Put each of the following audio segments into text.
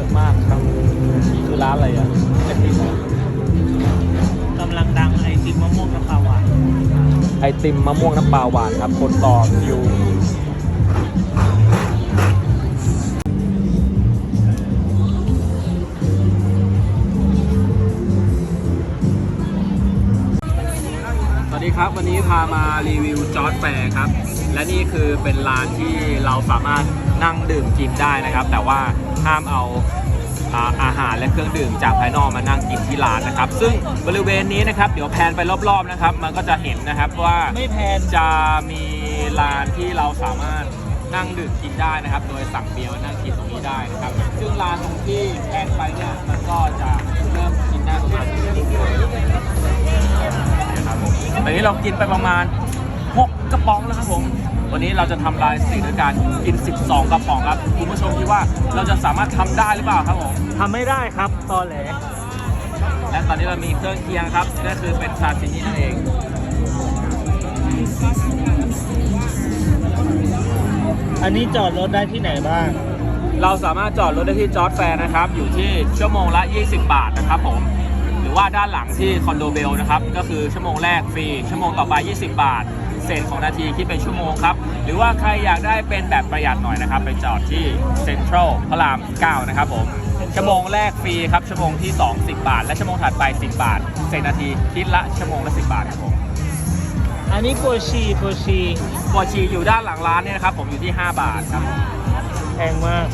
อะมากครับคือร้านอะไรอะเจ็ดปีกำลังดังไอติมมะม่วงน้ำปลาหวานไอติมมะม่วงน้ำปลาหวานครับ คนต่อคิวสวัสดีครับ วันนี้พามารีวิวจอร์ดแฝร์ครับ และนี่คือเป็นร้านที่เราสามารถนั่งดื่มกินได้นะครับ แต่ว่าห้ามเอาอาหารและเครื่องดื่มจากภายนอกมานั่งกินที่ร้านนะครับ ซึ่งบริเวณนี้นะครับ เดี๋ยวแพนไปรอบๆนะครับ มันก็จะเห็นนะครับว่าไม่แพนจะมีร้านที่เราสามารถนั่งดื่มกินได้นะครับ โดยสั่งเบียร์มานั่งกินตรงนี้ได้นะครับ ซึ่งร้านตรงที่แพนไปเนี่ยมันก็จะเริ่มกินได้ประมาณนี้ครับผมตอนนี้เรากินไปประมาณ6ก ระป๋องแล้วครับผม วันนี้เราจะทำลายสถิติด้วยการกิน 12 กระป๋องครับ คุณผู้ชมคิดว่าเราจะสามารถทำได้หรือเปล่าครับผม ทำไม่ได้ครับตอแหลและตอนนี้เรามีเครื่องเคียงครับก็คือเป็นซาซิมินั่นเอง อันนี้จอดรถได้ที่ไหนบ้าง เราสามารถจอดรถได้ที่จอร์ดแฟร์นะครับ อยู่ที่ชั่วโมงละ 20 บาทนะครับผมหรือว่าด้านหลังที่คอนโดเบลนะครับ ก็คือชั่วโมงแรกฟรี ชั่วโมงต่อไป 20 บาท เศษของนาทีคิดเป็นชั่วโมงครับ หรือว่าใครอยากได้เป็นแบบประหยัดหน่อยนะครับ ไปจอดที่เซ็นทรัลพระราม 9 นะครับผม ชั่วโมงแรกฟรีครับ ชั่วโมงที่ 2 10 บาท และชั่วโมงถัดไป 10 บาท เศษนาทีคิดละชั่วโมงละ 10 บาทครับผมอันนี้โปรชีโปรชีบอชีอยู่ด้านหลังร้านเนี่ยนะครับผมอยู่ที่ 5 บาทครับแพงมาก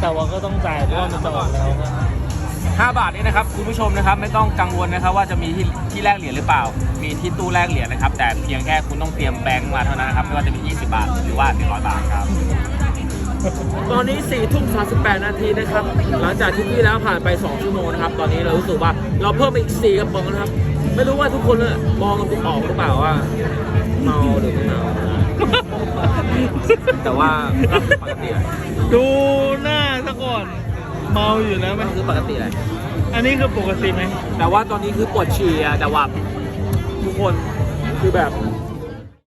แต่ว่าก็ต้องจ่ายเพราะว่ามันจอดแล้วครับ 5 บาทนี้นะครับคุณผู้ชมนะครับไม่ต้องกังวลนะครับว่าจะมีที่ที่แลกเหรียญหรือเปล่า มีที่ตู้แลกเหรียญนะครับ แต่เพียงแค่คุณต้องเตรียมแบงค์มาเท่านั้นนะครับไม่ว่าจะมี20 บาท หรือว่า 100 บาทครับ ตอนนี้4ทุ่ม38นาทีนะครับ หลังจากที่พี่แล้วผ่านไป 2 ชั่วโมงนะครับ ตอนนี้เรารู้สึกว่าเราเพิ่มไปอีก 4กระป๋องนะครับ ไม่รู้ว่าทุกคนเนี่ยมองกันออกหรือเปล่าว่าเมาหรือไม่เมาแต่ว่าก็คือปกติแหละดูหน้าซะก่อน เมาอยู่นะไหมก็คือปกติแหละอันนี้คือปกติไหมแต่ว่าตอนนี้คือปวดฉี่อะแต่ว่าทุกคนคือแบบ